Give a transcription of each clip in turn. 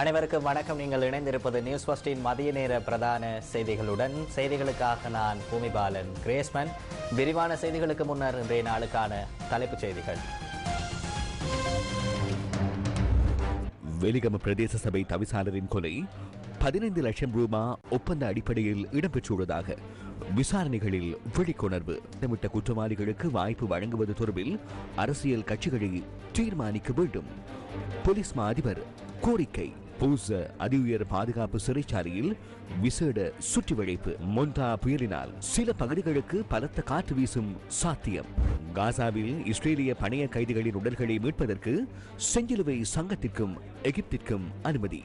அனைவருக்கும் வணக்கம். நீங்கள் இணைந்திருப்பது நியூஸ் ஃபஸ்டின் மதிய நேர பிரதான செய்திகளுடன். செய்திகளுக்காக நான் பூமிபாலன் கிரேஸ்மன். விரிவான செய்திகளுக்கு முன்னர் இன்றைய நாளுக்கான தலைப்புச் செய்திகள். வெலிகம பிரதேச சபை தவிசாளரின் கொலை பதினைந்து லட்சம் ரூபா ஒப்பந்த அடிப்படையில் இடம்பெற்றுள்ளதாக விசாரணைகளில் விழிக்கொணர்வு திட்டமிட்ட குற்றவாளிகளுக்கு வாய்ப்பு வழங்குவது தொடர்பில் அரசியல் கட்சிகளை தீர்மானிக்க வேண்டும். போலீஸ் மா அதிபர் கோரிக்கை. பூச அதிஉயர் பாதுகாப்பு சிறைச்சாலையில் விசேட சுற்றிவளைப்பு மொண்டா புயலினால் சில பகுதிகளுக்கு பலத்த காற்று வீசும் சாத்தியம். காசாவில் இஸ்ரேலிய பணைய கைதிகளின் உடல்களை மீட்பதற்கு செஞ்சிலுவை சங்கத்திற்கும் எகிப்திற்கும் அனுமதி.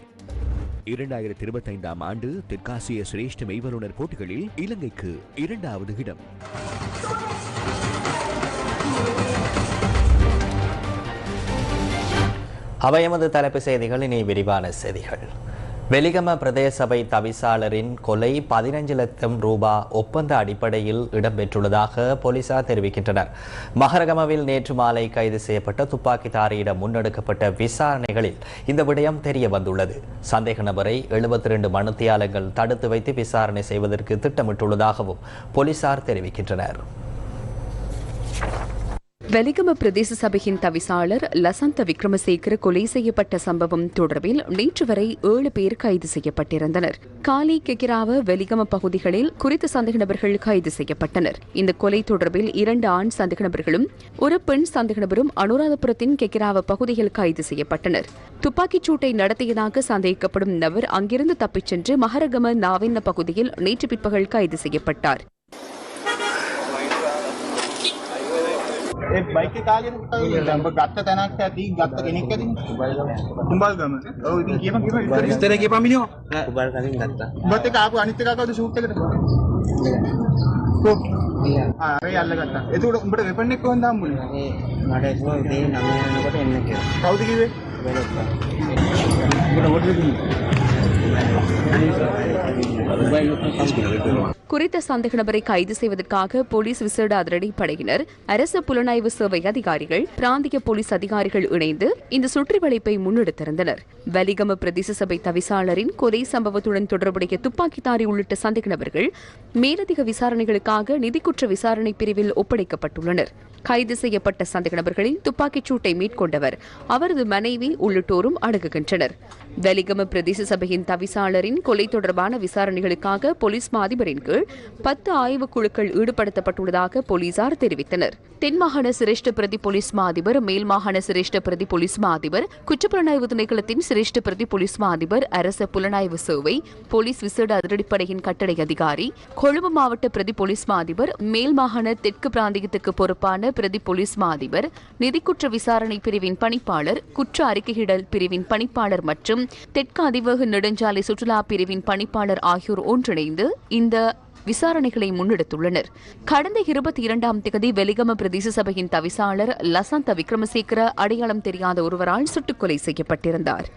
இரண்டாயிரத்தி இருபத்தைந்தாம் ஆண்டு தெற்காசிய சிரேஷ்ட மெய்வல்லுநர் போட்டிகளில் இலங்கைக்கு இரண்டாவது இடம். அவை எமது தலைப்பு செய்திகள் இனி விரிவான செய்திகள். வெலிகம பிரதேச சபை தவிசாளரின் கொலை பதினைஞ்சு லட்சம் ரூபா ஒப்பந்த அடிப்படையில் இடம்பெற்றுள்ளதாக போலீசார் தெரிவிக்கின்றனர். மகரகமவில் நேற்று மாலை கைது செய்யப்பட்ட துப்பாக்கிதாரியிடம் முன்னெடுக்கப்பட்ட விசாரணைகளில் இந்த விடயம் தெரிய வந்துள்ளது சந்தேக நபரை எழுபத்தி ரெண்டு மனுத்தியாளர்கள் தடுத்து வைத்து விசாரணை செய்வதற்கு திட்டமிட்டுள்ளதாகவும் போலீசார் தெரிவிக்கின்றனர். வெலிகம பிரதேச சபையின் தவிசாளர் லசந்த விக்ரமசேகர கொலை செய்யப்பட்ட சம்பவம் தொடர்பில் நேற்று வரை ஏழு பேர் கைது செய்யப்பட்டிருந்தனர். காலி கெகிராவ வெலிகம பகுதிகளில் குறித்த சந்தேக நபர்கள் கைது செய்யப்பட்டனர். இந்த கொலை தொடர்பில் இரண்டு ஆண் சந்தேக நபர்களும் ஒரு பெண் சந்தேக நபரும் அனுராதபுரத்தின் கெகிராவ பகுதியில் கைது செய்யப்பட்டனர். துப்பாக்கிச் சூட்டை நடத்தியதாக சந்தேகிக்கப்படும் நபர் அங்கிருந்து தப்பிச் சென்று மகரகம நாவின்ன பகுதியில் நேற்று பிற்பகல் கைது செய்யப்பட்டார். ඒ බයික කාලෙ උඹ ගත්ත තැනක් ඇති ගත්ත කෙනෙක් ඇති. උඹල්ගම ඔව් ඉතින් කියපන් කියපන්. විස්තර කියපන් මිනිහෝ. උබල් කලින් ගත්තා. උඹත් එක්ක ආපු අනිත් එකා කවුද ෂූට් එකට ආ අර යල්ල ගත්තා. එතකොට උඹට වෙපන් එක කොහෙන්ද හම්බුනේ? ඒ මට එක්කෝ ඉතින් නම යනකොට එන්න කියලා. කවුද කිව්වේ? බැලුවා. උඹට හොටල් குறித்த சந்தேக நபரை கைது செய்வதற்காக போலீஸ் விசேட அதிரடிப்படையினர் அரசு புலனாய்வு சேவை அதிகாரிகள் பிராந்திய போலீஸ் அதிகாரிகள் இணைந்து இந்த சுற்றிவளைப்பை முன்னெடுத்திருந்தனர். வலிகம பிரதேச சபை தவிசாளரின் கொலை சம்பவத்துடன் தொடர்புடைய துப்பாக்கிதாரி உள்ளிட்ட சந்தேக நபர்கள் மேலதிக விசாரணைகளுக்காக நிதிக்குற்ற விசாரணை பிரிவில் ஒப்படைக்கப்பட்டுள்ளனர். கைது செய்யப்பட்ட சந்தேக நபர்களில் துப்பாக்கிச் சூட்டை மேற்கொண்டவர் அவரது மனைவி உள்ளிட்டோரும் அடங்குகின்றனர். வெலிகம பிரதேச சபையின் தவிசாளரின் கொலை தொடர்பான விசாரணைகளுக்காக தடுப்பதற்காக போலீஸ் மாதிபரின் கீழ் பத்து ஆய்வுக் குழுக்கள் ஈடுபடுத்தப்பட்டுள்ளதாக போலீசார் தெரிவித்தனர். தென்மாகாண சிரேஷ்ட பிரதி போலீஸ் மாதிபர் மேல் மாகாண சிரேஷ்ட பிரதி போலீஸ் மாதிபர் குற்றப்புலனாய்வு திணைக்களத்தின் சிரேஷ்ட பிரதி போலீஸ் மாதிபர் அரச புலனாய்வு சேவை போலீஸ் விசேட அதிரடிப்படையின் கட்டளை அதிகாரி கொழும்பு மாவட்ட பிரதி போலீஸ் மாதிபர் மேல் மாகாண தெற்கு பிராந்தியத்துக்கு பொறுப்பான பிரதி போலீஸ் மாதிபர் நிதிக்குற்ற விசாரணை பிரிவின் பணிப்பாளர் குற்ற அறிக்கையிடல் பிரிவின் பணிப்பாளர் மற்றும் தெற்கு அதிவேக நெடுஞ்சாலை சுற்றுலா பிரிவின் பணிப்பாளர் ஆகியோர் ஒன்றிணைந்து இந்த விசாரணைகளை முன்னெடுத்துள்ளனர். கடந்த இருபத்தி இரண்டாம் தேதி வெலிகம பிரதேச சபையின் தவிசாளர் லசந்த விக்ரமசேகர அடையாளம் தெரியாத ஒருவரால் சுட்டுக்கொலை செய்யப்பட்டிருந்தார்.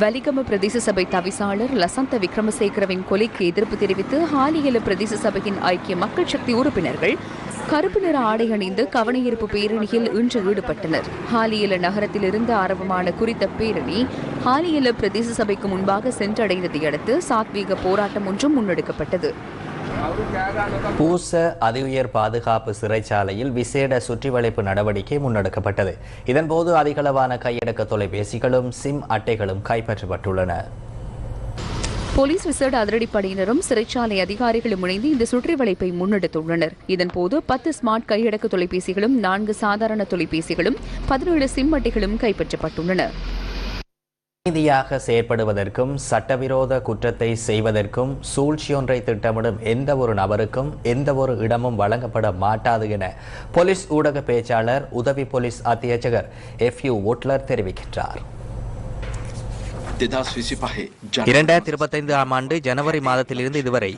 வலிகம பிரதேச சபை தவிசாளர் லசந்த விக்ரமசேகரவின் கொலைக்கு எதிர்ப்பு தெரிவித்து ஹாலியல பிரதேச சபையின் ஐக்கிய மக்கள் சக்தி உறுப்பினர்கள் கருப்பு நிற ஆடை அணிந்து கவனஈர்ப்பு பேரணியில் இன்று ஈடுபட்டனர். ஹாலியல நகரத்திலிருந்து ஆரம்பமான குறித்த பேரணி ஹாலியல பிரதேச சபைக்கு முன்பாக சென்றடைந்ததை அடுத்து சாத்வீக போராட்டம் ஒன்றும் முன்னெடுக்கப்பட்டது. பூச அதிஉயர் பாதுகாப்பு சிறைச்சாலையில் விசேட சுற்றிவளைப்பு நடவடிக்கை முன்னெடுக்கப்பட்டது. இதன்போது அதிகளவான கையடக்க தொலைபேசிகளும் சிம் அட்டைகளும் கைப்பற்றப்பட்டுள்ளன. போலீஸ் விசேட அதிரடிப்படையினரும் சிறைச்சாலை அதிகாரிகளும் இணைந்து இந்த சுற்றிவளைப்பை முன்னெடுத்துள்ளனர். இதன்போது பத்து ஸ்மார்ட் கையடக்க தொலைபேசிகளும் நான்கு சாதாரண தொலைபேசிகளும் பதினேழு சிம் அட்டைகளும் கைப்பற்றப்பட்டுள்ளன. நீதியாக செயற்படுவதற்கும் சட்டவிரோத குற்றத்தை செய்வதற்கும் சூழ்ச்சியொன்றை திட்டமிடும் எந்த ஒரு நபருக்கும் எந்த ஒரு இடமும் வழங்கப்பட மாட்டாது என போலீஸ் ஊடக பேச்சாளர் உதவி போலீஸ் அத்தியட்சகர் எஃப் யு ஒட்லர் தெரிவிக்கின்றார். இரண்டாயிரத்தி இருபத்தைந்து ஆம் ஆண்டு ஜனவரி மாதத்திலிருந்து இதுவரை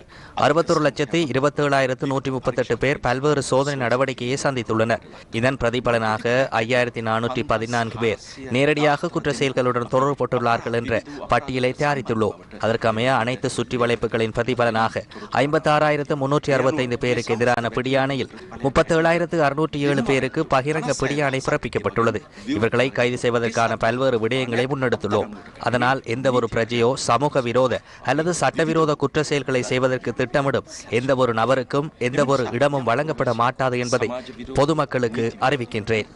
அறுபத்தொரு லட்சத்தை இருபத்தி ஏழாயிரத்து நூற்றி முப்பத்தெட்டு பேர் பல்வேறு சோதனை நடவடிக்கையை சந்தித்துள்ளனர். இதன் பிரதிபலனாக ஐயாயிரத்தி நானூற்றி பதினான்கு பேர் நேரடியாக குற்ற செயல்களுடன் தொடர்புபட்டுள்ளார்கள் என்ற பட்டியலை தயாரித்துள்ளோம். அதற்கமைய அனைத்து சுற்றி வளைப்புகளின் பிரதிபலனாக ஐம்பத்தாறாயிரத்து முன்னூற்றி அறுபத்தைந்து பேருக்கு எதிரான பிடியாணையில் முப்பத்தேழாயிரத்து அறுநூற்றி ஏழு பேருக்கு பகிரங்க பிடியாணை பிறப்பிக்கப்பட்டுள்ளது. இவர்களை கைது செய்வதற்கான பல்வேறு விடயங்களை முன்னெடுத்துள்ளோம். அதனால் எந்த ஒரு பிரஜையோ சமூக விரோத அல்லது சட்டவிரோத குற்ற செயல்களை செய்வதற்கு திட்டமிடும் எந்த ஒரு நபருக்கும் எந்த ஒரு இடமும் வழங்கப்பட மாட்டாது என்பதை பொதுமக்களுக்கு அறிவிக்கின்றேன்.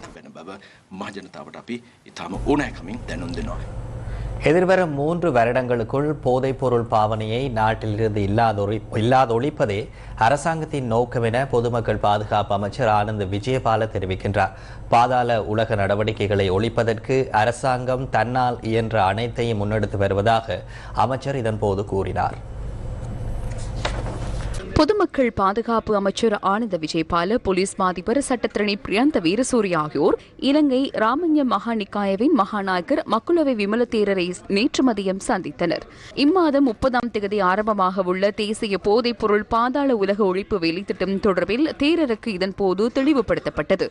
எதிர்வரும் மூன்று வருடங்களுக்குள் போதைப்பொருள் பாவனையை நாட்டிலிருந்து இல்லாதொழி இல்லாதொழிப்பதே அரசாங்கத்தின் நோக்கம் என பொதுமக்கள் பாதுகாப்பு அமைச்சர் ஆனந்த் விஜயபால தெரிவிக்கின்றார். பாதாள உலக நடவடிக்கைகளை ஒழிப்பதற்கு அரசாங்கம் தன்னால் இயன்ற அனைத்தையும் முன்னெடுத்து வருவதாக அமைச்சர் இதன்போது கூறினார். பொதுமக்கள் பாதுகாப்பு அமைச்சர் ஆனந்த விஜயபால போலீஸ் மாதிபர் சட்டத்திரணி பிரியந்த வீரசூரி ஆகியோர் இலங்கை ராமஞ்ச மகாநிக்காயவின் மகாநாயகர் மக்குளவை விமல தேரரை நேற்று மதியம் சந்தித்தனர். இம்மாதம் முப்பதாம் தேதி ஆரம்பமாக உள்ள தேசிய போதைப் பொருள் பாதாள உலக ஒழிப்பு வேலைத்திட்டம் தொடர்பில் தேரருக்கு இதன்போது தெளிவுபடுத்தப்பட்டது.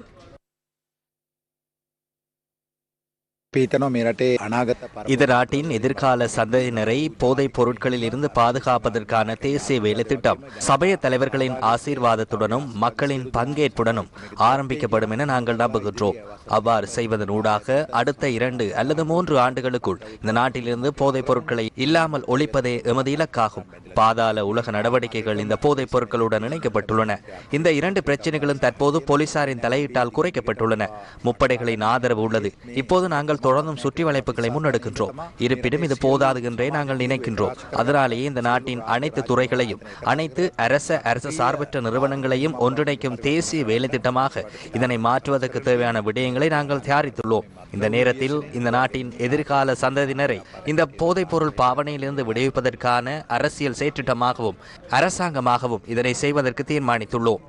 இதராட்டின் எதிர்கால சந்ததியினரை போதைப் பொருட்களில் இருந்து பாதுகாப்பதற்கான தேசிய வேலை திட்டம் சபைய தலைவர்களின் ஆசீர்வாதத்துடனும் மக்களின் பங்கேற்புடனும் ஆரம்பிக்கப்படும் என நாங்கள் நம்புகின்றோம். அவ்வாறு செய்வதன் ஊடாக அடுத்த இரண்டு அல்லது மூன்று ஆண்டுகளுக்குள் இந்த நாட்டிலிருந்து போதைப் பொருட்களை இல்லாமல் ஒழிப்பதே எமது இலக்காகும். பாதாள உலக நடவடிக்கைகள் இந்த போதைப் பொருட்களுடன் இணைக்கப்பட்டுள்ளன. இந்த இரண்டு பிரச்சனைகளும் தற்போது போலீசாரின் தலையீட்டால் குறைக்கப்பட்டுள்ளன. முப்படைகளின் ஆதரவு உள்ளது. இப்போது நாங்கள் நாங்கள் தொடர்ந்தும் சுற்றி வளைப்புகளை முன்னெடுக்கின்றோம். இருப்பினும் இது போதாது என்றே நாங்கள் நினைக்கின்றோம். அதனாலேயே இந்த நாட்டின் அனைத்து துறைகளையும் அனைத்து அரச அரசு சார்பற்ற நிறுவனங்களையும் ஒன்றிணைக்கும் தேசிய வேலை திட்டமாக இதனை மாற்றுவதற்கு தேவையான விடயங்களை நாங்கள் தயாரித்துள்ளோம். இந்த நேரத்தில் இந்த நாட்டின் எதிர்கால சந்ததியினரை இந்த போதைப்பொருள் பாவனையிலிருந்து விடுவிப்பதற்கான அரசியல் செயற்றிட்டமாகவும் அரசாங்கமாகவும் இதனை செய்வதற்கு தீர்மானித்துள்ளோம்.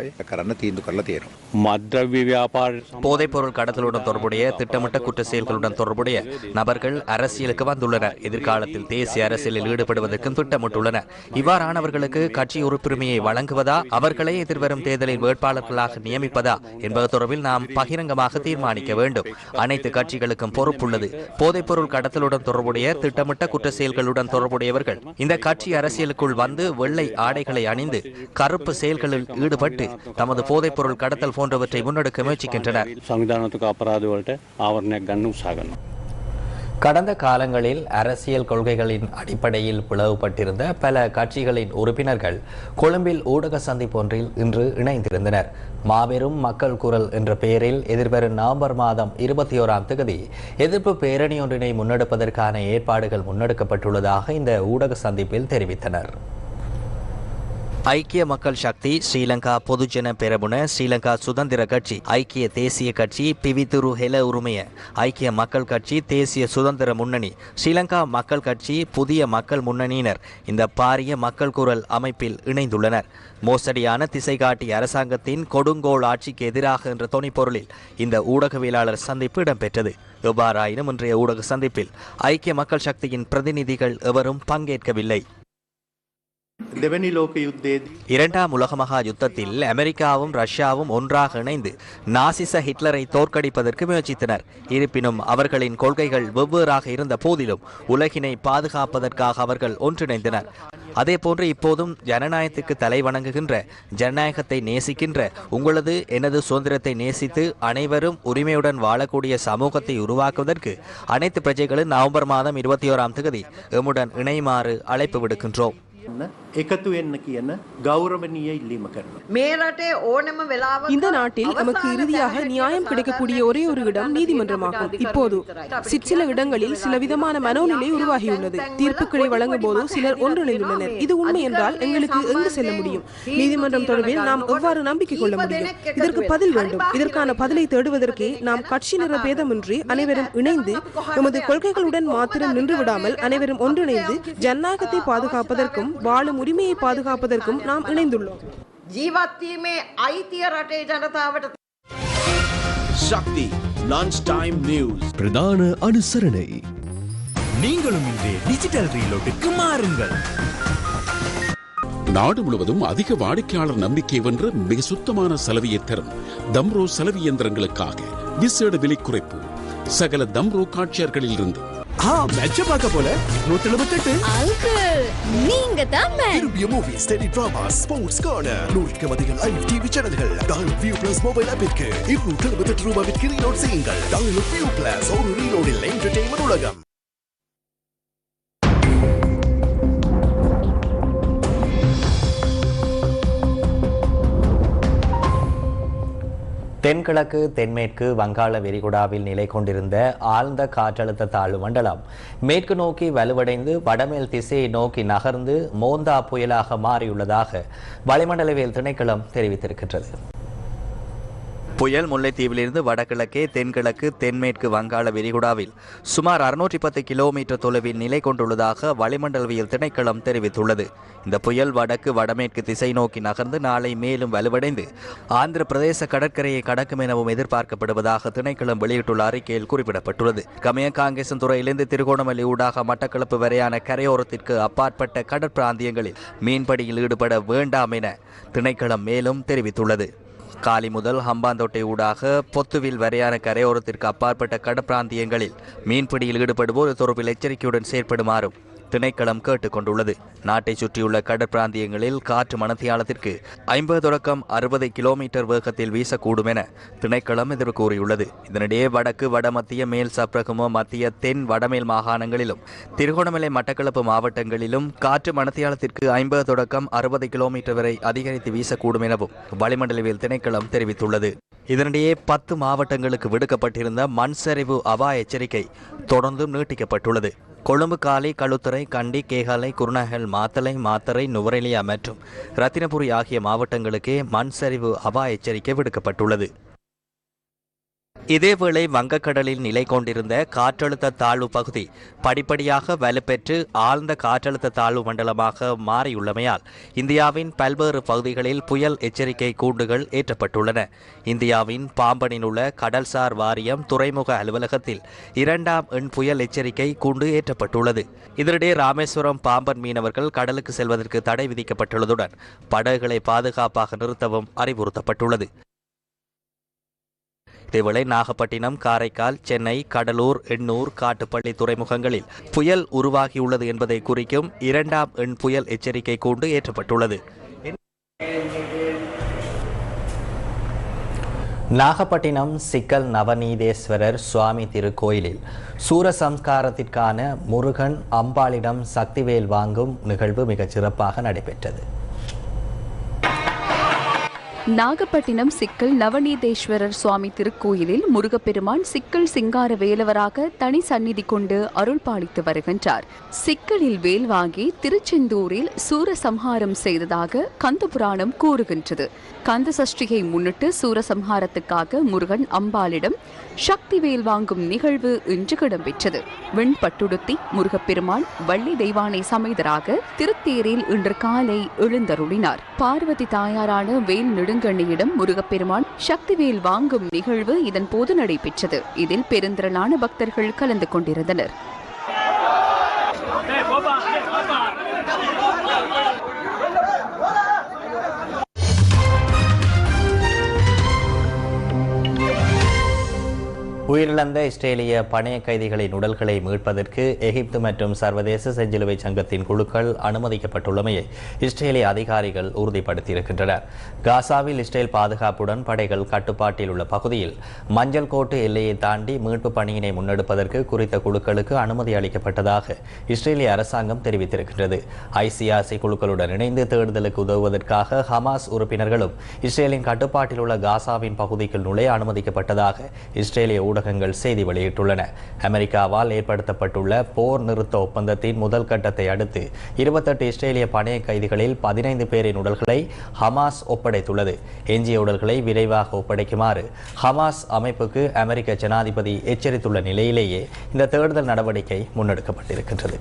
போதைப்பொருள் கடத்தலுடன் தொடர்புடைய திட்டமிட்ட குற்ற செயல்களுடன் தொடர்புடைய நபர்கள் அரசியலுக்கு வந்துள்ளனர். எதிர்காலத்தில் தேசிய அரசியலில் ஈடுபடுவதற்கும் திட்டமிட்டுள்ளனர் இவ்வாறானவர்களுக்கு கட்சி உறுப்புரிமையை வழங்குவதா அவர்களை எதிர்வரும் தேர்தலில் வேட்பாளர்களாக நியமிப்பதா என்பது தொடர்பில் நாம் பகிரங்கமாக தீர்மானிக்க வேண்டும். அனைத்து கட்சிகளுக்கும் பொறுப்புள்ளது. போதைப்பொருள் கடத்தலுடன் தொடர்புடைய திட்டமிட்ட குற்ற செயல்களுடன் தொடர்புடையவர்கள் இந்த கட்சி அரசியலுக்குள் வந்து வெள்ளை ஆடைகளை அணிந்து கருப்பு செயல்களில் ஈடுபட்டு தமது போதைப்பொருள் கடத்தல் போன்றவற்றை முன்னெடுக்க முயற்சிக்கின்றனர். கடந்த காலங்களில் அரசியல் கொள்கைகளின் அடிப்படையில் பிளவுபட்டிருந்த பல கட்சிகளின் உறுப்பினர்கள் கொழும்பில் ஊடக சந்திப்பொன்றில் இன்று இணைந்திருந்தனர். மாபெரும் மக்கள் குரல் என்ற பெயரில் எதிர்வரும் நவம்பர் மாதம் இருபத்தி ஓராம் தேதி எதிர்ப்பு பேரணி ஒன்றினை முன்னெடுப்பதற்கான ஏற்பாடுகள் முன்னெடுக்கப்பட்டுள்ளதாக இந்த ஊடக சந்திப்பில் தெரிவித்தனர். ஐக்கிய மக்கள் சக்தி ஸ்ரீலங்கா பொதுஜன பெரமுன ஸ்ரீலங்கா சுதந்திர கட்சி ஐக்கிய தேசிய கட்சி பிவித்துரு ஹெல உரிமைய. ஐக்கிய மக்கள் கட்சி தேசிய சுதந்திர முன்னணி ஸ்ரீலங்கா மக்கள் கட்சி புதிய மக்கள் முன்னணியினர் இந்த பாரிய மக்கள் குரல் அமைப்பில் இணைந்துள்ளனர். மோசடியான திசை காட்டிய அரசாங்கத்தின் கொடுங்கோல் ஆட்சிக்கு எதிராக என்ற தொனிப்பொருளில் இந்த ஊடகவியலாளர் சந்திப்பு இடம்பெற்றது. எவ்வாறாயினும் இன்றைய ஊடக சந்திப்பில் ஐக்கிய மக்கள் சக்தியின் பிரதிநிதிகள் எவரும் பங்கேற்கவில்லை. දෙවැනි ලෝක යුද්ධයේදී இரண்டாம் உலக மகா யுத்தத்தில் அமெரிக்காவும் ரஷ்யாவும் ஒன்றாக இணைந்து நாசிச ஹிட்லரை தோற்கடிப்பதற்கு முயற்சித்தனர் இருப்பினும் அவர்களின் கொள்கைகள் வெவ்வேறாக இருந்த போதிலும் உலகினை பாதுகாப்பதற்காக அவர்கள் ஒன்றிணைந்தனர் அதேபோன்று இப்போதும் ஜனநாயகத்துக்கு தலை வணங்குகின்ற ஜனநாயகத்தை நேசிக்கின்ற உங்களது எனது சுதந்திரத்தை நேசித்து அனைவரும் உரிமையுடன் வாழக்கூடிய சமூகத்தை உருவாக்குவதற்கு அனைத்து பிரஜைகளும் நவம்பர் மாதம் இருபத்தி ஓராம் தேதி எம்முடன் இணையுமாறு அழைப்பு விடுக்கின்றோம் එකතු වෙන්න කියන ගෞරවනීය ඉල්ලීම කරනවා. මේ රටේ ඕනම වෙලාව இந்த நாட்டில் நமக்கு இறுதியாக நியாயம் கிடைக்கக்கூடிய ஒரே ஒரு இடம் நீதிமன்றமாகும் இப்போது சிற்சில இடங்களில் சில விதமான மனோநிலை உருவாகியுள்ளது தீர்ப்புகளை வழங்கும் போது சிலர் ஒன்றிணைந்துள்ளனர் இது உண்மை என்றால் எங்களுக்கு எங்கு செல்ல முடியும் நீதிமன்றம் தொடர்பில் நாம் எவ்வாறு நம்பிக்கை கொள்ள முடியும் இதற்கு பதில் வேண்டும் இதற்கான பதிலை தேடுவதற்கே நாம் கட்சி நிற பேதமின்றி அனைவரும் இணைந்து எமது கொள்கைகளுடன் மாத்திரம் நின்று விடாமல் அனைவரும் ஒன்றிணைந்து ஜனநாயகத்தை பாதுகாப்பதற்கும் வாழும் உரிமையை பாதுகாப்பதற்கும் நாம் இணைந்துள்ளோம் ජීවත්වීමේ අයිතිය රටේ ජනතාවට Shakti Lunchtime News. பிரதான அனுசரணை நீங்களும் இன்று டிஜிட்டல் ரீலோட்டுக்கு மாறுங்கள் நாடு முழுவதும் அதிக வாடிக்கையாளர் நம்பிக்கை வென்ற மிக சுத்தமான சலவையை தரும் தம்ரோ சலவை இயந்திரங்களுக்காக விசேட விலை குறைப்பு சகல தம்ரோ காட்சியர்களில் இருந்து ஆ மேட்ச பார்க்க போல. நூத்தி எழுபத்தெட்டு அங்கிள் நீங்க தான் விரும்பிய movie study drama sports corner நூறுக்கும் அதிக லைவ் டிவி சேனல்கள் டவுன்லோட் வியூ பிளஸ் மொபைல் ஆப்பிற்கு இருநூற்றி எழுபத்தெட்டு ரூபாய்க்கு ரீலோட் செய்யுங்கள் டவுன்லோட் வியூ பிளஸ் ஒரு ரீலோடில் என்டர்டெயின்மெண்ட் உலகம். தென்கிழக்கு தென்மேற்கு வங்காள விரிகுடாவில் நிலை கொண்டிருந்த ஆழ்ந்த காற்றழுத்த தாழ்வு மண்டலம் மேற்கு நோக்கி வலுவடைந்து வடமேல் திசையை நோக்கி நகர்ந்து மோந்தா புயலாக மாறியுள்ளதாக வளிமண்டலவியல் திணைக்களம் தெரிவித்திருக்கின்றது. புயல் முல்லைத்தீவிலிருந்து வடகிழக்கே தென்கிழக்கு தென்மேற்கு வங்காள விரிகுடாவில் சுமார் அறுநூற்றி பத்து கிலோமீட்டர் தொலைவில் நிலை கொண்டுள்ளதாக வளிமண்டலவியல் திணைக்களம் தெரிவித்துள்ளது. இந்த புயல் வடக்கு வடமேற்கு திசை நோக்கி நகர்ந்து நாளை மேலும் வலுவடைந்து ஆந்திர பிரதேச கடற்கரையை கடக்கும் எனவும் எதிர்பார்க்கப்படுவதாக திணைக்களம் வெளியிட்டுள்ள அறிக்கையில் குறிப்பிடப்பட்டுள்ளது. கமயக்காங்கேசன் துறையிலிருந்து திருகோணமல்லி ஊடாக மட்டக்களப்பு வரையான கரையோரத்திற்கு அப்பாற்பட்ட கடற்பிராந்தியங்களில் மீன்பிடியில் ஈடுபட வேண்டாம் என திணைக்களம் மேலும் தெரிவித்துள்ளது. காலி முதல் ஹம்பாந்தோட்டை ஊடாக பொத்துவில் வரையான கரையோரத்திற்கு அப்பாற்பட்ட கடப்பிராந்தியங்களில் மீன்பிடியில் ஈடுபடுவோர் தொடர்பில் எச்சரிக்கையுடன் செயற்படுமாறும். திணைக்களம் கேட்டுக்கொண்டுள்ளது. நாட்டை சுற்றியுள்ள கடற்பிராந்தியங்களில் காற்று மணத்தியாலத்திற்கு ஐம்பது தொடக்கம் அறுபது கிலோமீட்டர் வேகத்தில் வீசக்கூடும் என திணைக்களம் எதிர்ப்பு கூறியுள்ளது. இதனிடையே வடக்கு வடமத்திய மேல் சப்ரகமோ மத்திய தென் வடமேல் மாகாணங்களிலும் திருகோணமலை மட்டக்களப்பு மாவட்டங்களிலும் காற்று மணத்தியாலத்திற்கு ஐம்பது தொடக்கம் அறுபது கிலோமீட்டர் வரை அதிகரித்து வீசக்கூடும் எனவும் வளிமண்டலவியல் திணைக்களம் தெரிவித்துள்ளது. இதனிடையே பத்து மாவட்டங்களுக்கு விடுக்கப்பட்டிருந்த மண் சரிவு அபாய எச்சரிக்கை தொடர்ந்தும் நீட்டிக்கப்பட்டுள்ளது. கொழும்பு காலை களுத்துறை கண்டி கேகாலை குருநகல் மாத்தலை மாத்தறை நுவரெலியா மற்றும் ரத்தினபுரி ஆகிய மாவட்டங்களுக்கே மண் சரிவு அபாய எச்சரிக்கை விடுக்கப்பட்டுள்ளது. இதேவேளை வங்கக்கடலில் நிலை கொண்டிருந்த காற்றழுத்த தாழ்வு பகுதி படிப்படியாக வலுப்பெற்று ஆழ்ந்த காற்றழுத்த தாழ்வு மண்டலமாக மாறியுள்ளமையால் இந்தியாவின் பல்வேறு பகுதிகளில் புயல் எச்சரிக்கை கூண்டுகள் ஏற்றப்பட்டுள்ளன. இந்தியாவின் பாம்பனில் உள்ள கடல்சார் வாரியம் துறைமுக அலுவலகத்தில் இரண்டாம் எண் புயல் எச்சரிக்கை கூண்டு ஏற்றப்பட்டுள்ளது. இதனிடையே ராமேஸ்வரம் பாம்பன் மீனவர்கள் கடலுக்கு செல்வதற்கு தடை விதிக்கப்பட்டுள்ளதுடன் படகுகளை பாதுகாப்பாக நிறுத்தவும் அறிவுறுத்தப்பட்டுள்ளது. இதேவேளை நாகப்பட்டினம் காரைக்கால் சென்னை கடலூர் எண்ணூர் காட்டுப்பள்ளி துறைமுகங்களில் புயல் உருவாகியுள்ளது என்பதை குறிக்கும் இரண்டாம் எண் புயல் எச்சரிக்கை கூண்டு ஏற்றப்பட்டுள்ளது. நாகப்பட்டினம் சிக்கல் நவநீதேஸ்வரர் சுவாமி திருக்கோயிலில் சூரசம்ஸ்காரத்திற்கான முருகன் அம்பாளிடம் சக்திவேல் வாங்கும் நிகழ்வு மிகச் சிறப்பாக நடைபெற்றது. நாகப்பட்டினம் சிக்கல் நவநீதேஸ்வரர் சுவாமி திருக்கோயிலில் முருகப்பெருமான் சிக்கல் சிங்கார வேலவராக தனி சந்நிதி கொண்டு அருள் பாலித்து வருகின்றார். சிக்கலில் வேல் வாங்கி திருச்செந்தூரில் சூரசம்ஹாரம் செய்ததாக கந்த புராணம் கூறுகின்றது. கந்த சஷ்டியை முன்னிட்டு சூரசம்ஹாரத்துக்காக முருகன் அம்பாளிடம் சக்தி வேல் வாங்கும் நிகழ்வு இன்று இடம்பெற்றது வெண்பட்டுடுத்தி முருகப்பெருமான் வள்ளி தெய்வானை சமைதராக திருத்தேரில் இன்று காலை எழுந்தருளினார். பார்வதி தாயாரான வேல் நெடுங்கண்ணியிடம் முருகப்பெருமான் சக்திவேல் வாங்கும் நிகழ்வு இதன் போது நடைபெற்றது. இதில் பெருந்திரளான பக்தர்கள் கலந்து கொண்டிருந்தனர். உயிரிழந்த இஸ்ரேலிய பணைய கைதிகளின் உடல்களை மீட்பதற்கு எகிப்து மற்றும் சர்வதேச செஞ்சிலுவை சங்கத்தின் குழுக்கள் அனுமதிக்கப்பட்டுள்ளமையை இஸ்ரேலிய அதிகாரிகள் உறுதிப்படுத்தியிருக்கின்றனர். காசாவில் இஸ்ரேல் பாதுகாப்புடன் படைகள் கட்டுப்பாட்டில் உள்ள பகுதியில் மஞ்சள் கோட்டு எல்லையை தாண்டி மீட்பு பணியினை முன்னெடுப்பதற்கு குறித்த குழுக்களுக்கு அனுமதி அளிக்கப்பட்டதாக இஸ்ரேலிய அரசாங்கம் தெரிவித்திருக்கின்றது. ஐசிஆர்சி குழுக்களுடன் இணைந்து தேடுதலுக்கு உதவுவதற்காக ஹமாஸ் உறுப்பினர்களும் இஸ்ரேலின் கட்டுப்பாட்டில் உள்ள காசாவின் பகுதிக்குள் நுழைய அனுமதிக்கப்பட்டதாக இஸ்ரேலிய ஊடகங்கள் செய்தி வெளியிட்டுள்ளன. அமெரிக்காவால் ஏற்படுத்தப்பட்டுள்ள போர் நிறுத்த ஒப்பந்தத்தின் முதல் கட்டத்தை அடுத்து இருபத்தெட்டு இஸ்ரேலிய பணைய கைதிகளில் பதினைந்து பேரின் உடல்களை ஹமாஸ் ஒப்படைத்துள்ளது. எஞ்சிய உடல்களை விரைவாக ஒப்படைக்குமாறு ஹமாஸ் அமைப்புக்கு அமெரிக்க ஜனாதிபதி எச்சரித்துள்ள நிலையிலேயே இந்த தேடுதல் நடவடிக்கை முன்னெடுக்கப்பட்டிருக்கின்றது.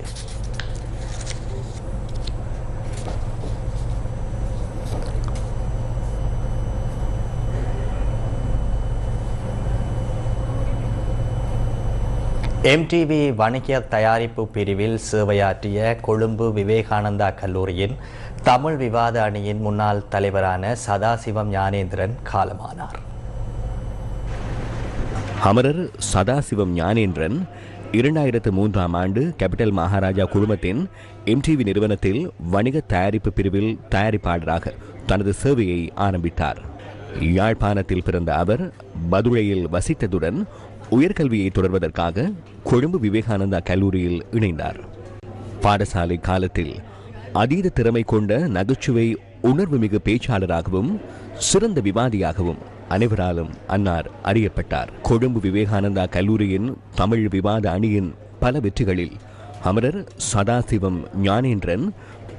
எம்டிவி வணிக தயாரிப்பு பிரிவில் சேவையாற்றிய கொழும்பு விவேகானந்தா கல்லூரியின் தமிழ் விவாத அணியின் முன்னாள் தலைவரான சதாசிவம் ஞானேந்திரன் காலமானார். அமரர் சதாசிவம் ஞானேந்திரன் இரண்டாயிரத்து மூன்றாம் ஆண்டு கேபிட்டல் மகாராஜா குழுமத்தின் எம்டிவி நிறுவனத்தில் வணிக தயாரிப்பு பிரிவில் தயாரிப்பாளராக தனது சேவையை ஆரம்பித்தார். யாழ்ப்பாணத்தில் பிறந்த அவர் பதுளையில் வசித்ததுடன் உயர்கல்வியை தொடர்வதற்காக கொழும்பு விவேகானந்தா கல்லூரியில் இணைந்தார். பாடசாலை காலத்தில் அதீத திறமை கொண்ட நகைச்சுவை உணர்வுமிகு பேச்சாளராகவும் சிறந்த விவாதியாகவும் அனைவராலும் அன்னார் அறியப்பட்டார். கொழும்பு விவேகானந்தா கல்லூரியின் தமிழ் விவாத அணியின் பல வெற்றிகளில் அமரர் சதாசிவம் ஞானேந்திரன்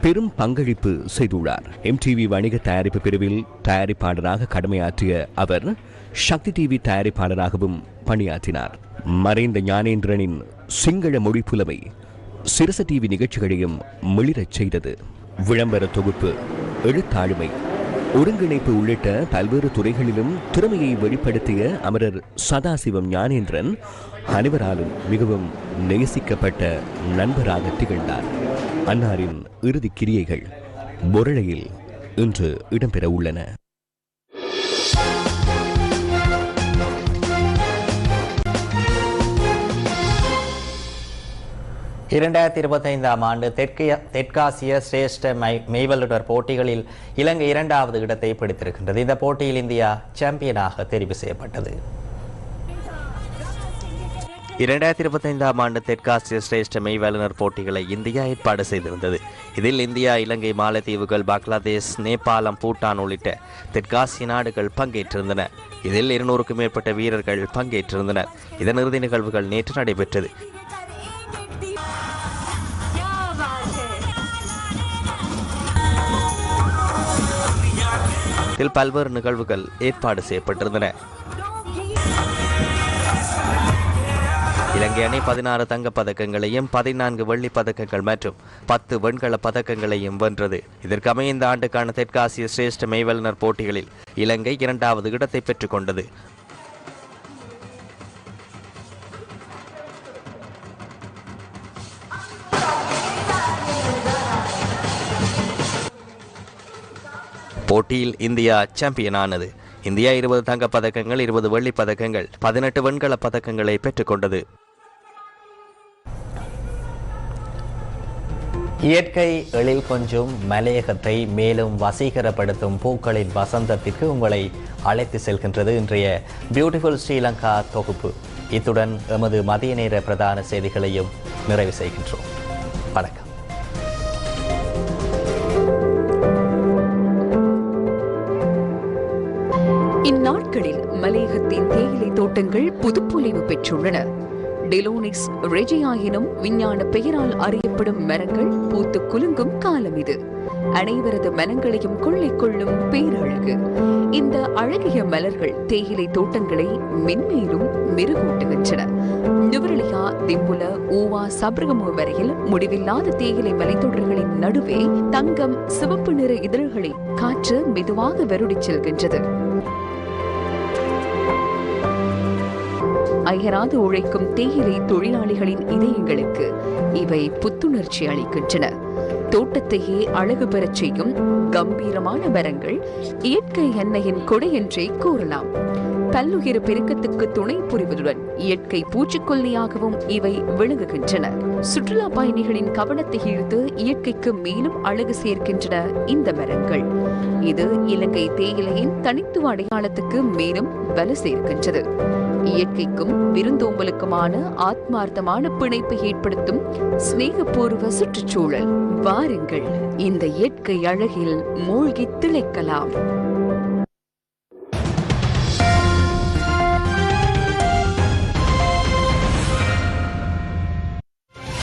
பெரும் பங்களிப்பு செய்துள்ளார். எம்டிவி வணிக தயாரிப்பு பிரிவில் தயாரிப்பாளராக கடமையாற்றிய அவர் சக்தி டிவி தயாரிப்பாளராகவும் பணியாற்றினார். மறைந்த ஞானேந்திரனின் சிங்கள மொழி புலமை சிரச டிவி நிகழ்ச்சிகளையும் மிளிரச் செய்தது. விளம்பர தொகுப்பு எழுத்தாளுமை ஒருங்கிணைப்பு உள்ளிட்ட பல்வேறு துறைகளிலும் திறமையை வெளிப்படுத்திய அமரர் சதாசிவம் ஞானேந்திரன் அனைவராலும் மிகவும் நேசிக்கப்பட்ட நண்பராக திகழ்ந்தார். அன்னாரின் இறுதிக் கிரியைகள் பொருளையில் இன்று இடம்பெற உள்ளன. இரண்டாயிரத்தி இருபத்தைந்தாம் ஆண்டு தெற்கிய தெற்காசிய சிரேஷ்ட மை மெய்வல்லுடர் போட்டிகளில் இலங்கை இரண்டாவது இடத்தை பிடித்திருக்கின்றது. இந்த போட்டியில் இந்தியா சாம்பியனாக தெரிவு செய்யப்பட்டது. இரண்டாயிரத்தி இருபத்தைந்தாம் ஆண்டு தெற்காசிய சிரேஷ்ட மெய்வல்லுநர் போட்டிகளை இந்தியா ஏற்பாடு செய்திருந்தது. இதில் இந்தியா இலங்கை மாலத்தீவுகள் பங்களாதேஷ் நேபாளம் பூட்டான் உள்ளிட்ட தெற்காசிய நாடுகள் பங்கேற்றிருந்தன. இதில் இருநூறுக்கும் மேற்பட்ட வீரர்கள் பங்கேற்றிருந்தனர். இதன் இறுதி நிகழ்வுகள் நேற்று நடைபெற்றது. இதில் பல்வேறு நிகழ்வுகள் ஏற்பாடு செய்யப்பட்டிருந்தன. இலங்கை அணி பதினாறு தங்க பதக்கங்களையும் பதினான்கு வெள்ளி பதக்கங்கள் மற்றும் பத்து வெண்கல பதக்கங்களையும் வென்றது. இதற்கமைய இந்த ஆண்டுக்கான தெற்காசிய சிரேஷ்ட மெய்வல்லுநர் போட்டிகளில் இலங்கை இரண்டாவது இடத்தை பெற்றுக் கொண்டது. போட்டியில் இந்தியா சாம்பியனானது. இந்தியா இருபது தங்க பதக்கங்கள் இருபது வெள்ளி பதக்கங்கள் பதினெட்டு வெண்கல பதக்கங்களை பெற்றுக்கொண்டது. இயற்கை எழில் கொஞ்சும் மலையகத்தை மேலும் வசீகரப்படுத்தும் பூக்களின் வசந்தத்திற்கு உங்களை அழைத்து செல்கின்றது இன்றைய பியூட்டிஃபுல் ஸ்ரீலங்கா தொகுப்பு. இத்துடன் எமது மதிய நேர பிரதான செய்திகளையும் நிறைவு செய்கின்றோம். வணக்கம். இந்நாட்களில் மலையகத்தின் தேயிலை தோட்டங்கள் புதுப்பொலிவு பெற்றுள்ளன. டெலோனிக்ஸ் ரெஜியா எனும் விஞ்ஞான பெயரால் அறியப்படும் மரங்கள் பூத்து குலுங்கும் காலம் இது. அனைவரது மனங்களையும் கொள்ளை கொள்ளும் பேரழகு. இந்த அழகிய மலர்கள் தேயிலை தோட்டங்களை மென்மேலும் மெருகூட்டுகின்றன. நுவரலியா திம்புல ஊவா சபரகமு வரையில் முடிவில்லாத தேயிலை மலைத்தொடர்களின் நடுவே தங்கம் சிவப்பு நிற இதழ்களை காற்று மெதுவாக வருடிச் செல்கின்றது. அயராது உழைக்கும் தேயிலை தொழிலாளிகளின் இதயங்களுக்கு இவை புத்துணர்ச்சி அளிக்கின்றன. தோட்டத்தையே அழகு பெறச் செய்யும் கம்பீரமான மரங்கள் இயற்கை எண்ணெயின் கொடை என்றே கூறலாம். பல்லுயிர் பெருக்கத்துக்கு துணை புரிவதுடன் இயற்கை பூச்சிக்கொல்லியாகவும் இவை விளங்குகின்றன. சுற்றுலா பயணிகளின் கவனத்தை ஈர்த்து இயற்கைக்கு மேலும் அழகு சேர்க்கின்றன இந்த மரங்கள். இது இலங்கை தேயிலையின் தனித்துவ அடையாளத்துக்கு மேலும் வலு சேர்க்கின்றது. இயற்கைக்கும் விருந்தோம்பலுக்குமான ஆத்மார்த்தமான பிணைப்பை ஏற்படுத்தும் சிநேகபூர்வ சுற்றுச்சூழல். வாருங்கள் இந்த இயற்கை அழகில் மூழ்கி திளைக்கலாம்.